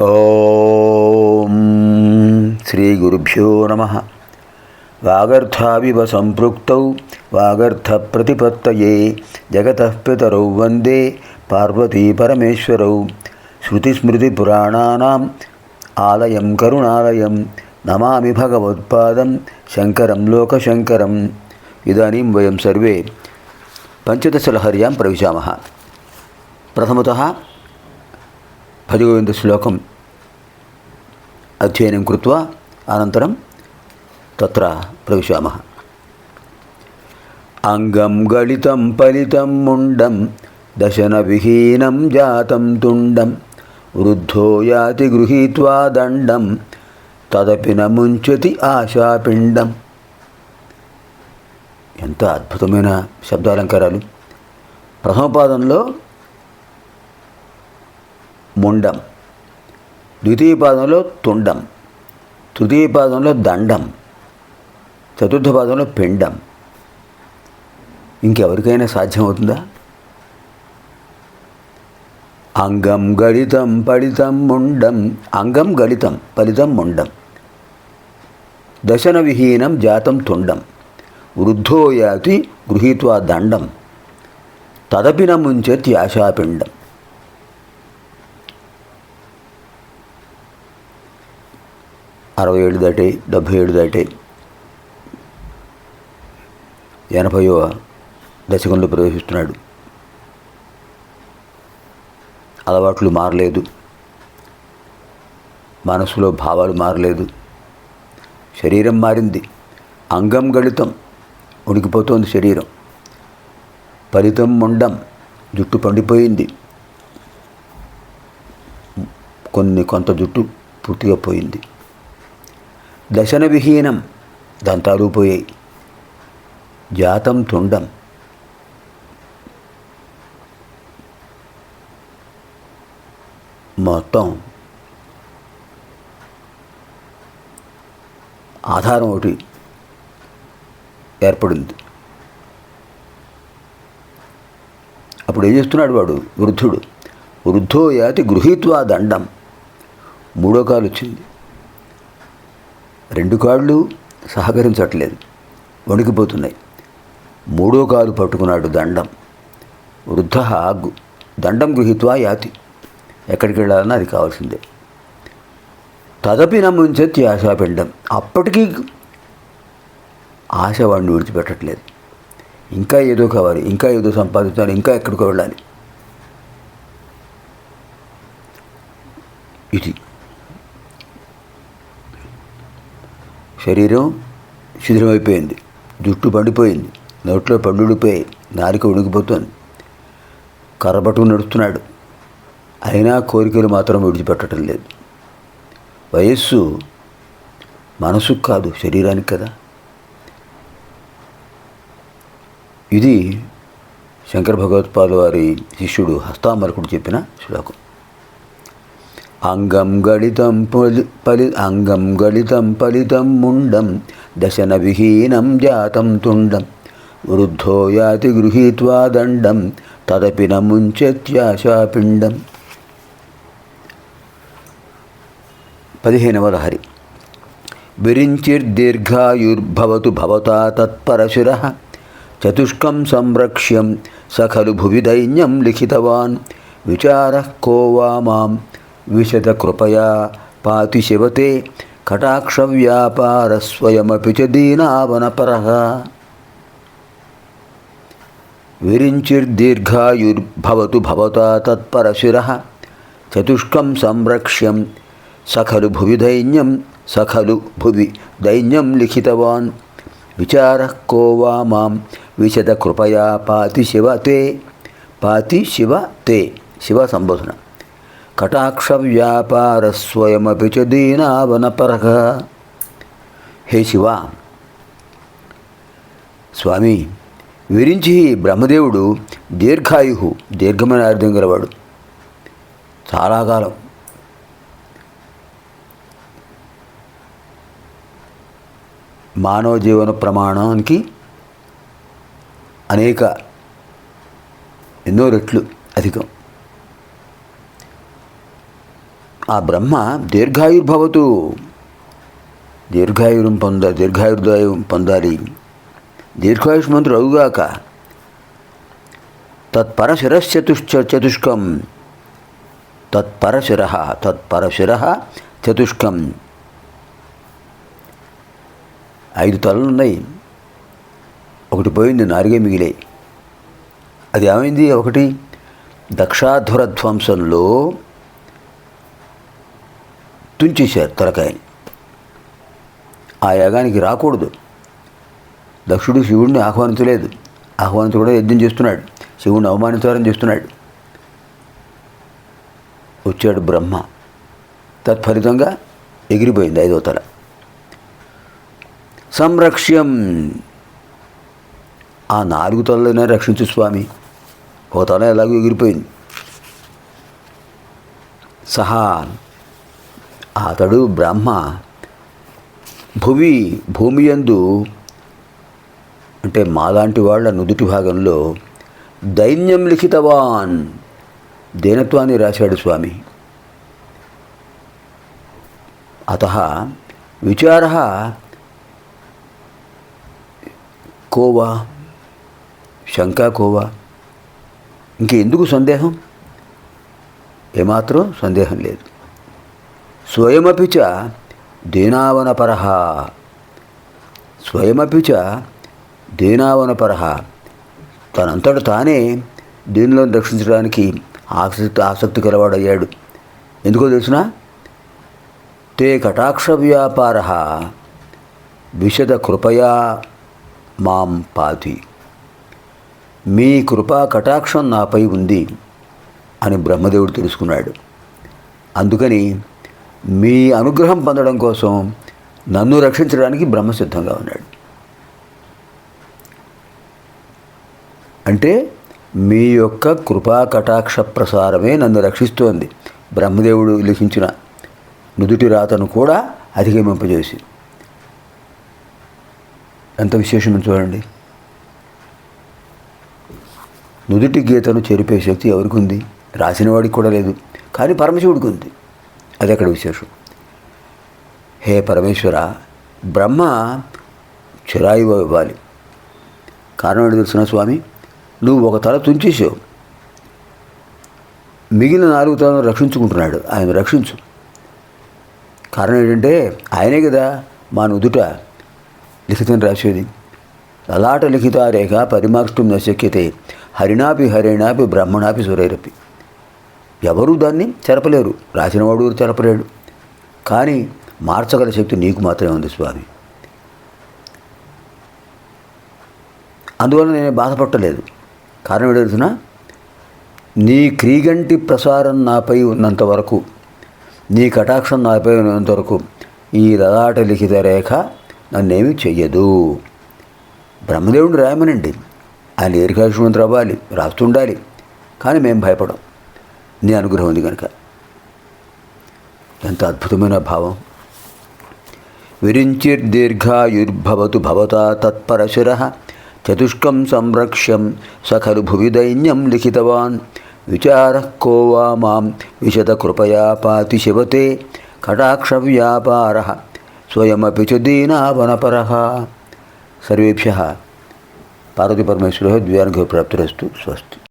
ఓం శ్రీ గురుభ్యో నమ. వాగర్థావివ సంపృక్త వాగర్థ ప్రతిపత్తయే జగత పితరౌ వందే పార్వతీ పరమేశ్వరౌ. శృతిస్మృతిపురాణానాం ఆలయం కరుణాలయం. నమామి భగవత్పాదం. శంకరం లోకశంకరం. ఇదానీం వయం సర్వే. పంచదశలహర్యాం ప్రవిశామः. ప్రథమతः భజగోవిందశ్లోకం అధ్యయనం కృత్వా. అనంతరం తత్ర ప్రవిశామः. అంగం గళితం ఫలితం ముండం. దశనవిహీనం జాతం తుండం. వృద్ధో యాతి గృహీత్వా దండం తదపి న ముంచతి ఆశాపిండం ఎంత అద్భుతమైన శబ్దాలంకారాలు. ప్రథమపాదంలో ముండం ద్వితీయ పాదంలో తుండం తృతీయ పాదంలో దండం చతుర్థ పాదంలో పిండం. ఇంకెవరికైనా సాధ్యమవుతుందా? అంగం గళితం పడితం ముండం అంగం గళితం ఫలితం ముండం దశన విహీనం జాతం తుండం వృద్ధో యాతి గృహీత్వా దండం తదపిన ముంచతి ఆశాపిండం అరవై ఏడు దాటే డెబ్భై ఏడు దాటే ఎనభైవ దశకంలో ప్రవేశిస్తున్నాడు అలవాట్లు మారలేదు. మనసులో భావాలు మారలేదు. శరీరం మారింది. అంగం గళితం ఉడికిపోతోంది శరీరం. ఫలితం మొండం జుట్టు పండిపోయింది. కొన్ని కొంత జుట్టు పూర్తిగా పోయింది. దశన విహీనం దంతాలు పోయాయి. జాతం తుండం మొత్తం ఆధారం ఒకటి ఏర్పడింది. అప్పుడు ఏం చేస్తున్నాడు వాడు? వృద్ధుడు. వృద్ధో యాతి గృహీత్వా దండం. మూడో కాలు వచ్చింది. రెండు కాళ్ళు సహకరించట్లేదు. వణికిపోతున్నాయి. మూడో కాలు పట్టుకున్నాడు దండం. వృద్ధ దండం గృహీత్వా యాతి. ఎక్కడికి వెళ్ళాలన్నా అది కావాల్సిందే. తదపి నమ్మించతి ఆశాపిండం అప్పటికీ ఆశ వాడిని విడిచిపెట్టట్లేదు. ఇంకా ఏదో కావాలి ఇంకా ఏదో సంపాదించాలి ఇంకా ఎక్కడికో వెళ్ళాలి. ఇది. శరీరం శిథిలమైపోయింది. జుట్టు పండిపోయింది. నోట్లో పండుడిపోయి నాలిక ఉడికిపోతుంది. కర్రబట్టు నడుస్తున్నాడు. అయినా కోరికలు మాత్రం విడిచిపెట్టడం లేదు. వయస్సు మనసుకు కాదు శరీరానికి కదా. ఇది శంకర భగవత్పాద వారి శిష్యుడు హస్తామరకుడు చెప్పిన శ్లోకం. అంగం గళితం పలి పలి అంగం గళితం ఫలితం ముండం దశన విహీనం జాతం తుండం వృద్ధో యాతి గృహీత్వా దండం తదపి త్యాశాపిండం పదిహేనవ లహరి. విరించిర్దీర్ఘాయుర్భవతు భవతా తత్పరశిర చతుష్కం సంరక్ష్యం సఖలు భువి దైన్యం లిఖితవాన్ విచార కో వా మాం విశద కృపయా పాతి శివతే కటాక్ష వ్యాపారస్వయమపి చ దీనావనపర. విరించిర్దీర్ఘాయుర్భవతు భవతా తత్పరశిర చతుష్కం సంరక్ష్యం సఖలు భువి దైన్యం సఖలు భువి దైన్యం లిఖితవాన్. విచార కో వా మాం విశద కృపయా పాతి శివ తే. పాతి శివ తే శివ సంబోధన. కటాక్ష వ్యాపార స్వయమపి చ దీనావనపరః. హే శివ! స్వామి విరించి బ్రహ్మదేవుడు దీర్ఘాయు దీర్ఘమైన అర్థం గలవాడు. చాలా కాలం మానవ జీవన ప్రమాణానికి అనేక ఎన్నో రెట్లు అధికం. ఆ బ్రహ్మ దీర్ఘాయుర్భవతు. దీర్ఘాయురం పొంద దీర్ఘాయుర్దాయం పొందాలి. దీర్ఘాయుష్మంతుడు అవుగాక. తత్పరశిరశ్చతుశ్చ చతుష్కం. తత్పరశిర తత్పరశిర చతుష్కం. ఐదు తలలు ఉన్నాయి. ఒకటి పోయింది నాలుగే మిగిలాయి. అది ఏమైంది? ఒకటి దక్షాధుర ధ్వంసంలో తుంచేశారు తలకాయని. ఆ యాగానికి రాకూడదు. దక్షుడు శివుడిని ఆహ్వానించలేదు. ఆహ్వానించ కూడా యజ్ఞం చేస్తున్నాడు. శివుడిని అవమానించాలని చేస్తున్నాడు. వచ్చాడు బ్రహ్మ. తత్ఫలితంగా ఎగిరిపోయింది ఐదో తల. సంరక్ష్యం. ఆ నాలుగు తలలైనా రక్షించు స్వామి. ఓ తల ఎలాగో ఎగిరిపోయింది. సహా అతడు బ్రహ్మ భువి భూమి యందు అంటే మాలాంటి వాళ్ళ నుదుటి భాగంలో దైన్యం లిఖితవాన్. దీనత్వాన్ని రాశాడు స్వామి. అత విచార కోవా శంకా కోవా ఇంకెందుకు సందేహం? ఏమాత్రం సందేహం లేదు. స్వయమపిచ దీనావనపరహ స్వయమపిచ దీనావనపరహ తనంతట తానే దీనిలో రక్షించడానికి ఆసక్తి ఆసక్తి కలవాడయ్యాడు ఎందుకో తెలిసిన? తే కటాక్ష వ్యాపార. విశద కృపయా మాం పాతి. మీ కృపా కటాక్షం నాపై ఉంది అని బ్రహ్మదేవుడు తెలుసుకున్నాడు. అందుకని మీ అనుగ్రహం పొందడం కోసం నన్ను రక్షించడానికి బ్రహ్మ సిద్ధంగా ఉన్నాడు. అంటే మీ యొక్క కృపా కటాక్ష ప్రసారమే నన్ను రక్షిస్తోంది. బ్రహ్మదేవుడు లిఖించిన నుదుటి రాతను కూడా అధిగమింపజేసి ఎంత విశేషమో చూడండి. నుదుటి గీతను చెరిపే శక్తి ఎవరికి ఉంది రాసినవాడికి కూడా లేదు. కానీ పరమశివుడికి ఉంది. అది అక్కడ విశేషం? హే పరమేశ్వర బ్రహ్మ చిరాయువు ఇవ్వాలి. కారణం ఏంటి తెలుసిన స్వామి? నువ్వు ఒక తల తుంచేసావు మిగిలిన నాలుగు తలను రక్షించుకుంటున్నాడు. ఆయన రక్షించు. కారణం ఏంటంటే ఆయనే కదా మా నుదుట లిఖితం రాసేది లలాట లిఖిత రేఖ నశక్యతే హరిణాపి హరిణాపి బ్రహ్మణాపి సురైరపి. ఎవరు దాన్ని చెరపలేరు. రాసినవాడు చెరపలేడు. కానీ మార్చగల శక్తి నీకు మాత్రమే ఉంది స్వామి. అందువల్ల నేను బాధపట్టలేదు. కారణం ఏంటంటున్నా నీ క్రీగంటి ప్రసారం నాపై ఉన్నంత వరకు నీ కటాక్షం నాపై ఉన్నంత వరకు ఈ లలాట లిఖిత రేఖ నన్నేమి చెయ్యదు. బ్రహ్మదేవుడు రాయమనండి. ఆయన దీర్ఘాయుష్మంతు రావాలి రాస్తుండాలి కానీ మేము భయపడం. నీ అనుగ్రహం ఉంది కనుక ఎంత అద్భుతమైన భావం. విరించిర్దీర్ఘాయుర్భవతు భవతా తత్పరశిర చతుష్కం సంరక్ష్యం సఖలు భువి దైన్యం లిఖితవాన్. విచార కో వా మాం విశద కృపయా పాతి శివతే కటాక్ష వ్యాపార స్వయమపి చ దీనావనపర సర్వేభ్య పార్వతీ పరమేశ్వర ద్వ్యానుగ్రహ ప్రాప్తిరస్తు స్వస్తి